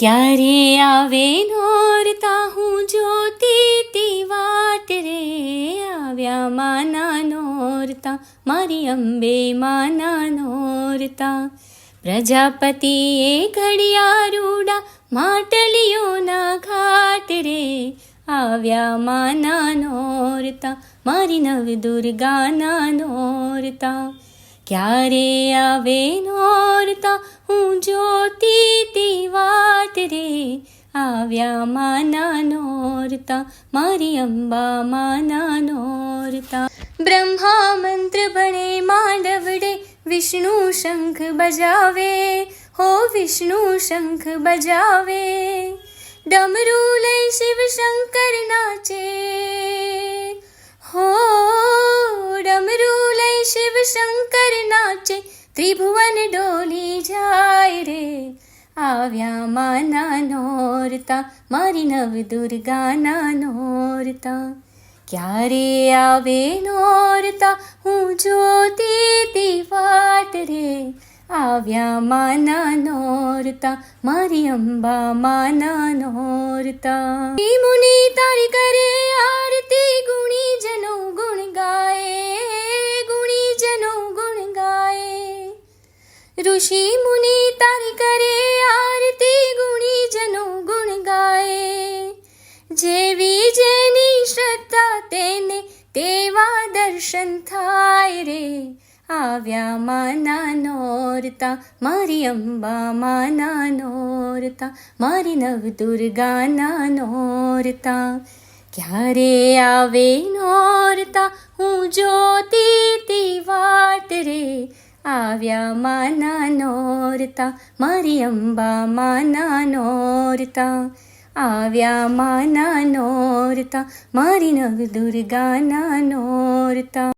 ક્યારે આવે નોરતા હું જોતી તી વાટ રે આવ્યા માના નોરતા મારી અંબે માના નોરતા પ્રજાપતિએ ઘડિયા રૂડા માટલીઓના ઘાટ રે આવ્યા માના નોરતા મારી નવ દુર્ગાના નોરતા ક્યારે આવે નોરતા હું જોતી તી વાટ રે આવ્યા માના નોરતા મારી અંબા માના નોરતા બ્રહ્મા મંત્ર ભણે માંડવડે વિષ્ણુ શંખ બજાવે હો વિષ્ણુ શંખ બજાવે ડમરું લઈ શિવ શંકર નાચે હો ડમરું લઈ શિવ શંકર નાચે ત્રિભુવન ડોલી જાય રે આવ્યા માના નોરતા મારી નવ દુર્ગાના નોરતા ક્યારે આવે નોરતા હું જોતી તી વાટ રે આવ્યા માના નોરતા મારી અંબા માના નોરતા મુનિ તારી કરે આરતી ગુણી જનો ગુણ ગાય ગુણી જનો ગુણ ગાય ઋષિ મુનિ તારી દર્શન થાય રે આવ્યા માના નોરતા મારી અંબા માના નોરતા મારી નવ દુર્ગાના નોરતા ક્યારે આવે નોરતા હું જોતી તી વાટ રે આવ્યા માના નોરતા મારી અંબા માના નોરતા આવ્યા માના નોરતા મારી નવ દુર્ગાના નોરતા.